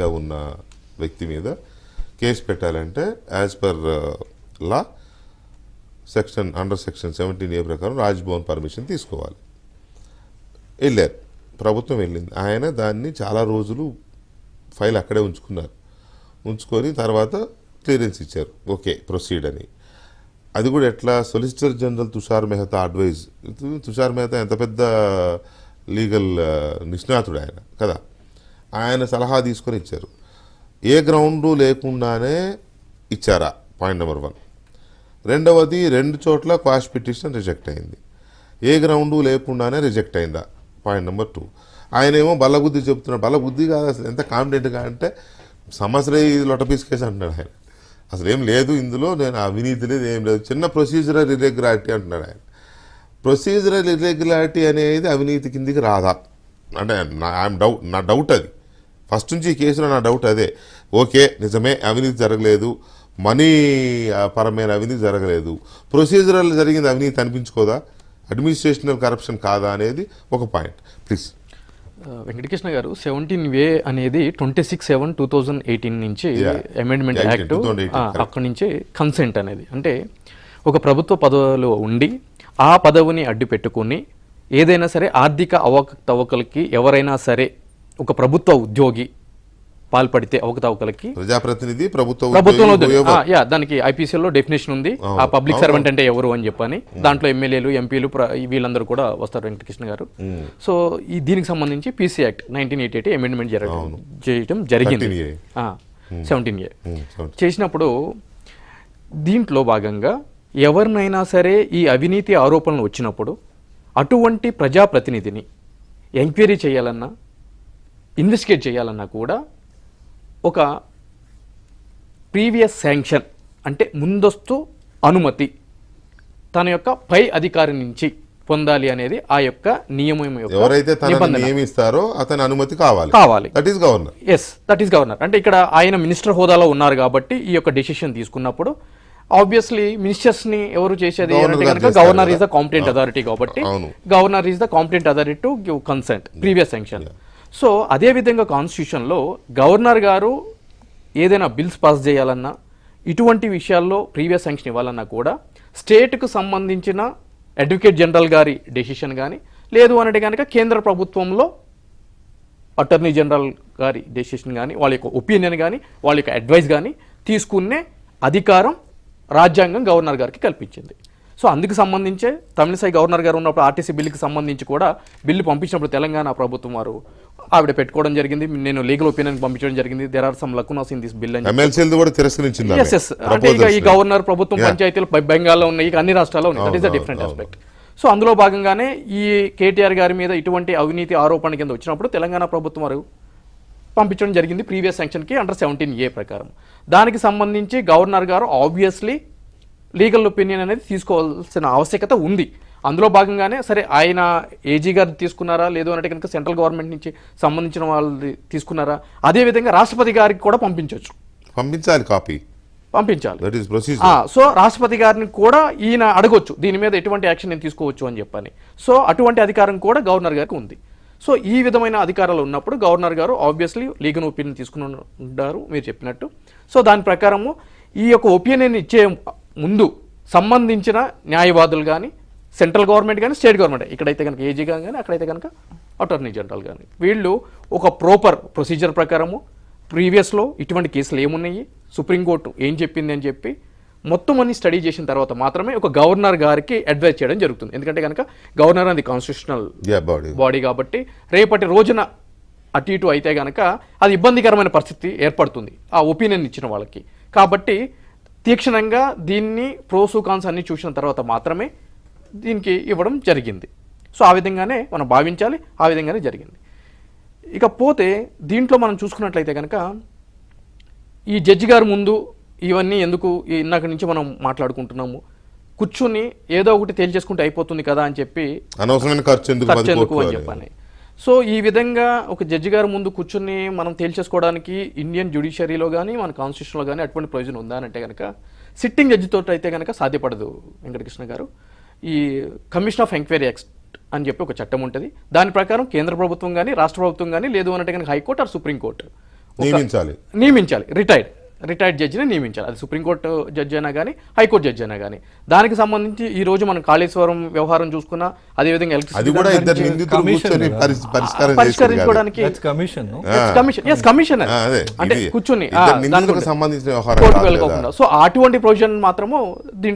గా ఉన్న వ్యక్తి మీద కేసు పెట్టాలంటే as per law section under section seventeen A ప్రకారం రాజ్భవన్ పర్మిషన్ తీసుకోవాలి. వెళ్ళారు. ప్రభుత్వం వెళ్ళింది. ఆయన దాన్ని చాలా రోజులు ఫైల్ అక్కడే ఉంచుకున్నారు. ఉంచుకొని తర్వాత క్లియరెన్స్ ఇచ్చారు. ఓకే ప్రొసీడ్ అని. అది కూడా ఎట్లా? Solicitor general Tushar Mehta advice Tushar Mehta ఎంత పెద్ద లీగల్ uh, నిష్ణాతుడు ఆయన కదా? ఆయన సలహా తీసుకొని ఇచ్చారు. ఏ గ్రౌండు లేకుండానే ఇచ్చారా? పాయింట్ నెంబర్ వన్ రెండవది రెండు చోట్ల క్వాష్ పిటిషన్ రిజెక్ట్ అయింది. ఏ గ్రౌండు లేకుండానే రిజెక్ట్ అయిందా? పాయింట్ నెంబర్ టూ ఆయన ఏమో బల్లబుద్ధి చెప్తున్నాడు బల్లబుద్ధి కాదు అసలు ఎంత కాన్ఫిడెంట్గా అంటే సమస్యలే ఇది లొటపీస్ కేసు అంటున్నాడు ఆయన. అసలు ఏం లేదు ఇందులో నేను అవినీతి లేదు ఏం లేదు. చిన్న ప్రొసీజరల్ ఇర్రెగ్యులారిటీ అంటున్నాడు ఆయన. ప్రొసీజరల్ ఇర్రెగ్యులారిటీ అనేది అవినీతి కిందికి రాదా? అంటే నా ఐఎమ్ డౌట్ నా డౌట్ అది. ఫస్ట్ నుంచి ఈ కేసులో నా డౌట్ అదే. ఓకే నిజమే అవినీతి జరగలేదు. మనీ పరమైన అవినీతి జరగలేదు. ప్రొసీజరల్ జరిగింది అవినీతి అనిపించుకోదా? అడ్మినిస్ట్రేషనల్ కరప్షన్ కాదా అనేది ఒక పాయింట్. ప్లీజ్. వెంకటకృష్ణ గారు సెవెంటీన్ వే అనేది twenty six seven two thousand eighteen నుంచి. Amendment act 2018, correct. అక్కడి నుంచి కన్సెంట్ అనేది. అంటే ఒక ప్రభుత్వ పదవిలో ఉండి ఆ పదవిని అడ్డు పెట్టుకుని ఏదైనా సరే ఆర్థిక అవకతవకలకి ఎవరైనా సరే ఒక ప్రభుత్వ ఉద్యోగి పాల్పడితే అవకతవకలకి ప్రజాప్రతినిధి ప్రభుత్వ. యా దానికి ఐపీసీఎల్లో డెఫినేషన్ ఉంది. ఆ పబ్లిక్. సర్వెంట్ అంటే ఎవరు అని చెప్పని. దాంట్లో ఎమ్మెల్యేలు ఎంపీలు ప్ర- వీళ్ళందరూ కూడా వస్తారు వెంకటకృష్ణ గారు. సో ఈ దీనికి సంబంధించి PC act nineteen eighty eight amendment జరగడం చేయడం జరిగింది. 13A. Seventeen A. చేసినప్పుడు దీంట్లో భాగంగా ఎవరినైనా సరే ఈ అవినీతి ఆరోపణలు వచ్చినప్పుడు అటువంటి ప్రజాప్రతినిధిని ఎంక్వైరీ చేయాలన్నా ఇన్వెస్టిగేట్ చేయాలన్నా కూడా ఒక ప్రీవియస్ శాంక్షన్ అంటే ముందస్తు అనుమతి తన యొక్క పై అధికారి నుంచి పొందాలి అనేది ఆ యొక్క నియమం ఎవరైతే. నియమిస్తారో అతని అనుమతి కావాలి. కావాలి. That is governor yes that is governor అంటే ఇక్కడ ఆయన మినిస్టర్ హోదాలో ఉన్నారు కాబట్టి ఈ యొక్క డెసిషన్ తీసుకున్నప్పుడు ఆబ్వియస్లీ మినిస్టర్స్ని ఎవరు చేసేది అంటే కనుక governor is the. Competent authority కాబట్టి. Governor is the competent authority to give consent previous sanction so అదే విధంగా గవర్నర్ గారు ఏదైనా బిల్స్ పాస్ చేయాలన్నా ఇటువంటి విషయాల్లో ప్రీవియస్ శాంక్షన్ ఇవ్వాలన్నా కూడా స్టేట్కు సంబంధించిన అడ్వకేట్ జనరల్ గారి డెసిషన్ కానీ లేదు అంటే కనుక కేంద్ర ప్రభుత్వంలో అటర్నీ జనరల్ గారి డెసిషన్ కానీ వాళ్ళ యొక్క ఒపీనియన్ కానీ వాళ్ళ యొక్క అడ్వైస్ కానీ తీసుకునే అధికారం రాజ్యాంగం గవర్నర్ గారికి కల్పించింది. సో అందుకు సంబంధించే తమిళసాయి గవర్నర్ గారు ఉన్నప్పుడు ఆర్టీసీ బిల్లుకి సంబంధించి కూడా బిల్లు పంపించినప్పుడు తెలంగాణ ప్రభుత్వం వారు ఆవిడ పెట్టుకోవడం జరిగింది. నేను లీగల్ ఒపీనియన్ పంపించడం జరిగింది. There are some lacunas in this bill అని కూడా తిరస్కరించింది. ఎస్ ఎస్ అంటే ఇక ఈ. గవర్నర్ ప్రభుత్వం. పంచాయతీలు బెంగాల్లో ఉన్నాయి ఇక అన్ని రాష్ట్రాల్లో ఉన్నాయి. That is different aspect so అందులో భాగంగానే ఈ కేటీఆర్ గారి మీద ఇటువంటి అవినీతి ఆరోపణ కింద వచ్చినప్పుడు తెలంగాణ ప్రభుత్వం వారు పంపించడం జరిగింది ప్రీవియస్కి అండర్ సెవెంటీన్ ఏ ప్రకారం. దానికి సంబంధించి గవర్నర్ గారు ఆబ్వియస్లీ లీగల్ ఒపీనియన్ అనేది తీసుకోవాల్సిన ఆవశ్యకత ఉంది. అందులో భాగంగానే సరే ఆయన ఏజీ గారు తీసుకున్నారా? లేదు అంటే కనుక సెంట్రల్ గవర్నమెంట్ నుంచి సంబంధించిన వాళ్ళు తీసుకున్నారా? అదే విధంగా రాష్ట్రపతి గారికి కూడా పంపించవచ్చు పంపించాలి కాపీ. పంపించాలి. సో రాష్ట్రపతి గారిని కూడా ఈయన అడగొచ్చు. దీని మీద ఎటువంటి యాక్షన్ నేను తీసుకోవచ్చు అని చెప్పని. సో అటువంటి అధికారం కూడా గవర్నర్ గారికి ఉంది. సో ఈ విధమైన అధికారాలు ఉన్నప్పుడు గవర్నర్ గారు ఆబ్వియస్లీ లీగల్ ఒపీనియన్ తీసుకుని ఉంటారు మీరు చెప్పినట్టు. సో దాని ప్రకారము ఈ యొక్క ఒపీనియన్ ఇచ్చే ముందు సంబంధించిన న్యాయవాదులు కానీ సెంట్రల్ గవర్నమెంట్ కానీ స్టేట్ గవర్నమెంట్. ఇక్కడైతే కనుక ఏజీ కానీ అక్కడైతే కనుక అటార్నీ జనరల్ కానీ వీళ్ళు ఒక ప్రాపర్ ప్రొసీజర్ ప్రకారము ప్రీవియస్లో ఇటువంటి కేసులు ఏమున్నాయి? సుప్రీంకోర్టు ఏం చెప్పింది అని చెప్పి మొత్తం అన్ని స్టడీ చేసిన తర్వాత మాత్రమే ఒక గవర్నర్ గారికి అడ్వైజ్ చేయడం జరుగుతుంది. ఎందుకంటే కనుక గవర్నర్ అనేది కాన్స్టిట్యూషనల్ బాడీ కాబట్టి రేపటి రోజున అటు ఇటు అయితే కనుక అది ఇబ్బందికరమైన పరిస్థితి ఏర్పడుతుంది. ఆ ఒపీనియన్ ఇచ్చిన వాళ్ళకి. కాబట్టి తీక్షణంగా దీన్ని ప్రోసు కాన్స్ అన్ని చూసిన తర్వాత మాత్రమే దీనికి ఇవ్వడం జరిగింది. సో ఆ విధంగానే మనం భావించాలి ఆ విధంగానే జరిగింది. ఇకపోతే దీంట్లో మనం చూసుకున్నట్లయితే కనుక ఈ జడ్జి గారి ముందు ఇవన్నీ ఎందుకు ఇందాక నుంచి మనం మాట్లాడుకుంటున్నాము? కూర్చుని ఏదో ఒకటి తేల్చేసుకుంటే అయిపోతుంది కదా అని చెప్పి అనవసరమైన ఖర్చు ఎందుకు? అని అని. చెప్పని. సో ఈ విధంగా ఒక జడ్జి గారి ముందు కూర్చుని మనం తేల్చేసుకోవడానికి ఇండియన్ జ్యుడిషియరీలో కానీ మన కాన్స్టిట్యూషన్లో కానీ అటువంటి ప్రయోజనం ఉందా అంటే కనుక సిట్టింగ్ జడ్జితో అయితే కనుక సాధ్యపడదు వెంకటకృష్ణ గారు. ఈ కమిషన్ ఆఫ్ ఎంక్వైరీ యాక్ట్ అని చెప్పి ఒక చట్టం ఉంటుంది. దాని ప్రకారం కేంద్ర ప్రభుత్వం కానీ రాష్ట్ర ప్రభుత్వం కానీ లేదు అంటే కనుక high court or supreme court నియమించాలి. నియమించాలి. రిటైర్డ్. రిటైర్డ్ జడ్జిని నియమించాలి. అది సుప్రీంకోర్టు జడ్జి అయినా కానీ హైకోర్టు జడ్జి అయినా కానీ దానికి సంబంధించి ఈ రోజు మనం కాళేశ్వరం వ్యవహారం చూసుకున్నా అదేవిధంగా. పరిష్కరించుకోవడానికి కమిషన్ అంటే కూర్చొని. సంబంధించిన సో అటువంటి ప్రొవిజన్ మాత్రము దీంట్లో